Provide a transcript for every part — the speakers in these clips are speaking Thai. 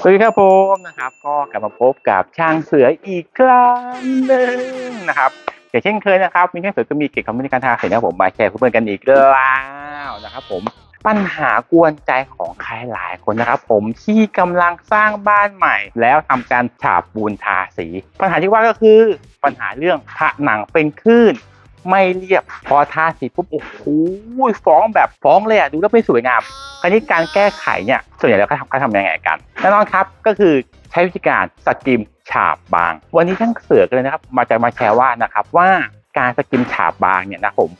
สวัสดีครับผมนะครับ ก็กลับมาพบกับช่างเสืออีกครั้งหนึ่งนะครับอย่างเช่นเคยนะครับ มีช่างเสือก็มีเกี่ยวกับวิธีการทาสีนะผมมาแชร์เพื่อนกันอีกแล้วนะครับ ผมปัญหากวนใจของใครหลายคนนะครับ ผมที่กำลังสร้างบ้านใหม่ แล้วทำการฉาบปูนทาสี ปัญหาที่ว่าก็คือปัญหาเรื่องผนังเป็นคลื่น ไม่เรียบ พอทาสีปุ๊บโอ้โหฟ้องแบบฟ้องเลยอะดูแล้วไม่สวยงามคราวนี้การแก้ไขเนี่ยส่วนใหญ่แล้วเขาทำเขาทำยังไงกันแน่นอนครับก็คือใช้วิธีการสกิมฉาบบาง วันนี้ช่างเสือกันเลยนะครับ มาจะมาแชร์ว่านะครับว่าการสกิมฉาบบางเนี่ยนะผม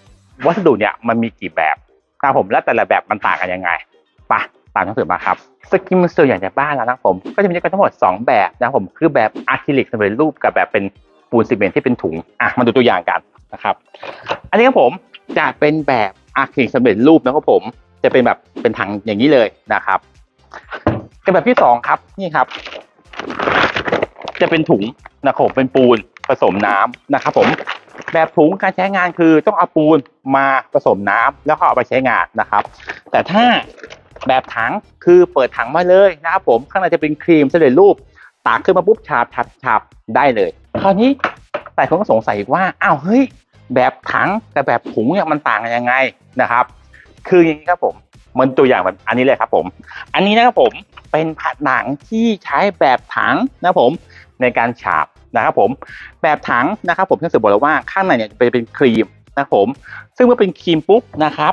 วัสดุเนี่ยมันมีกี่แบบนะผมและแต่ละแบบมันต่างกันยังไงไปะตามช่างเสือมาครับสกิมส่วนใหญ่ในบ้านแล้วนะผมก็จะมีกันทั้งหมด 2 แบบนะผมคือแบบอะคริลิกสำเร็จรูปกับแบบเป็นปูนซีเมนต์ที่เป็นถุงอะมาดูตัวอย่างกัน นะครับ อันนี้ครับผมจะเป็นแบบอะคริลิกสำเร็จรูปนะครับผมจะเป็นแบบเป็นถังอย่างนี้เลยนะครับกับแบบที่สองครับนี่ครับ จะเป็นถุงนะครับผมเป็นปูนผสมน้ำนะครับผมแบบถุงการใช้งานคือต้องเอาปูนมาผสมน้ำแล้วก็เอาไปใช้งานนะครับ แต่ถ้าแบบถังคือเปิดถังมาเลยนะครับผมข้างในจะเป็นครีมสำเร็จรูปตากขึ้นมาปุ๊บฉาบฉาบฉาบได้เลย คราวนี้ แต่คนก็สงสัยว่าอ้าวเฮ้ยแบบถังกับแบบถุงเนี่ยมันต่างกันยังไงนะครับ คืออย่างนี้ครับผมมันตัวอย่างแบบอันนี้เลยครับผม อันนี้นะครับผมเป็นผนังที่ใช้แบบถังนะครับผมในการฉาบนะครับผมแบบถังนะครับผมที่สือบอกแล้วว่าข้างในเนี่ยจะเป็นครีมนะครับผม ซึ่งเมื่อเป็นครีมปุ๊บนะครับ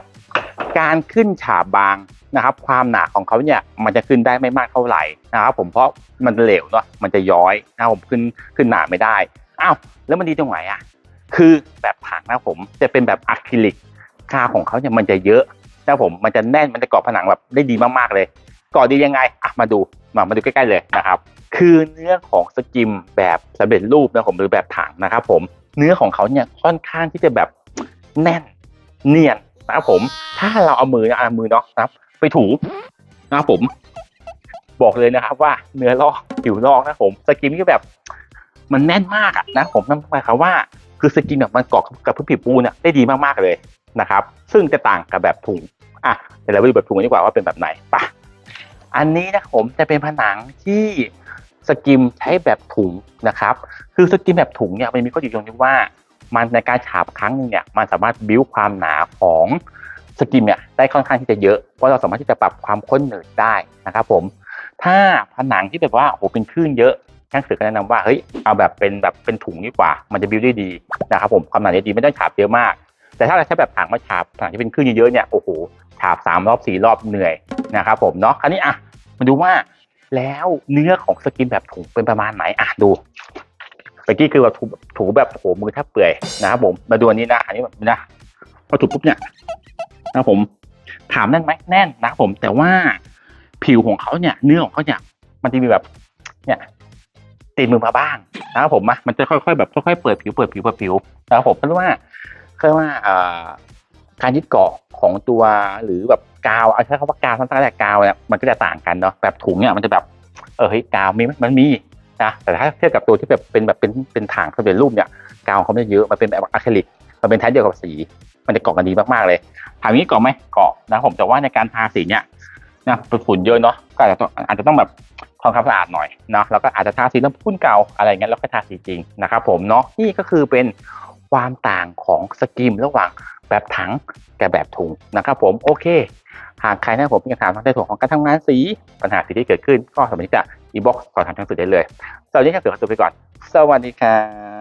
การขึ้นฉาบบางนะครับ ความหนาของเขาเนี่ยมันจะขึ้นได้ไม่มากเท่าไหร่นะครับ ผมเพราะมันเหลวเนาะมันจะย้อยนะครับผมขึ้นขึ้นหนาไม่ได้ อ้าวแล้วมันดีตรงไหนอะ คือแบบถังนะผมจะเป็นแบบอะคริลิกค่าของเขาเนี่ยมันจะเยอะนะผมมันจะแน่นมันจะเกาะผนังแบบได้ดีมากๆเลยเกาะดียังไงอะมาดูมามาดูใกล้ ๆเลยนะครับ คือเนื้อของสกิมแบบสำเร็จรูปนะผมหรือแบบถังนะครับผมเนื้อของเขาเนี่ยค่อนข้างที่จะแบบแน่นเนียนนะครับผม ถ้าเราเอามือนะเอามือเนาะนะครับ ไปถูนะครับผม บอกเลยนะครับว่าเนื้อลอกผิวลอกนะผม สกิมที่แบบ มันแน่นมากอะนะผมนั่นหมายความว่าคือสกินแบบมันเกาะกับพื้นผิวปูนเนี่ยได้ดีมากๆเลยนะครับ ซึ่งจะต่างกับแบบถุงอะเดี๋ยวเราไปดูแบบถุงกันดีกว่าว่าเป็นแบบไหนปะอันนี้นะผมจะเป็นผนังที่สกิมใช้แบบถุงนะครับ คือสกิมแบบถุงเนี่ยมันมีข้อดีตรงที่ว่า มันในการฉาบครั้งหนึงเนี่ยมันสามารถบิ้วความหนาของสกิมเนี่ยได้ค่อนข้างที่จะเยอะเพราะเราสามารถที่จะปรับความข้นหนืดได้นะครับผมถ้าผนังที่แบบว่าโอ้โหเป็นคลื่นเยอะ ช่างสือก็แนะนำว่าเฮ้ยเอาแบบเป็นแบบเป็นถุงดีกว่า มันจะบิวได้ดีนะครับผมความหนาได้ดีไม่ต้องฉาบเยอะมาก แต่ถ้าเราใช้แบบถังมาฉาบถังที่เป็นคลื่นเยอะๆเนี่ยโอ้โหฉาบสามรอบสี่รอบเหนื่อยนะครับผมเนาะคราวนี้อะมาดูว่าแล้วเนื้อของสกินแบบถุงเป็นประมาณไหนอะดูเมื่อกี้คือแบบถูถูแบบโอ้โหมือแทบเปื่อยนะครับผมมาดูอันนี้นะอันนี้แบบนะพอถูปุ๊บเนี่ยนะครับผมถามแน่นไหมแน่นนะครับผมแต่ว่าผิวของเขาเนี่ยเนื้อของเขาเนี่ยมันจะมีแบบเนี่ย ติดมือมาบ้างนะครับผมมามันจะค่อยๆแบบค่อยๆเปิดผิวเปิดผิวเปิดผิวนะครับผมเพราะว่าเรียว่าการยึดเกาะของตัวหรือแบบกาวเอาใช้คำว่ากาวทั้งแต่กาวเนี่ยมันก็จะต่างกันเนาะแบบถุงเนี่ยมันจะแบบเออเฮ้ยกาวมีไหมมันมีนะแต่ถ้าเทียบกับตัวที่แบบเป็นแบบเป็นเป็นถังสำเร็จรูปเนี่ยกาวเขาไม่เยอะมันเป็นแบบอะคริลิกมันเป็นแท้เดียวกับสี มันจะเกาะกันดีมากๆเลยถามนี้เกาะไหมเกาะนะครับผมแต่ว่าในการทาสีเนี่ยนะฝุ่นเยอะเนาะก็อาจจะต้องอาจจะต้องแบบ ความสะอาดหน่อยเนาะแล้วก็อาจจะทาสีน้ำพุ่นเก่าอะไรเงี้ยแล้วก็ทาสีจริงนะครับผมเนาะนี่ก็คือเป็นความต่างของสกิมระหว่างแบบถังกับแบบถุงนะครับผมโอเคหากใครนะผมมีคำถามทางในส่วนของการทำงานสีปัญหาสีที่เกิดขึ้น ก็สามารถที่จะอีบ็อกซ์สอบถามทางสื่อได้เลยสำหรับวันนี้ก็เสือขอตัวไปก่อน สวัสดีครับ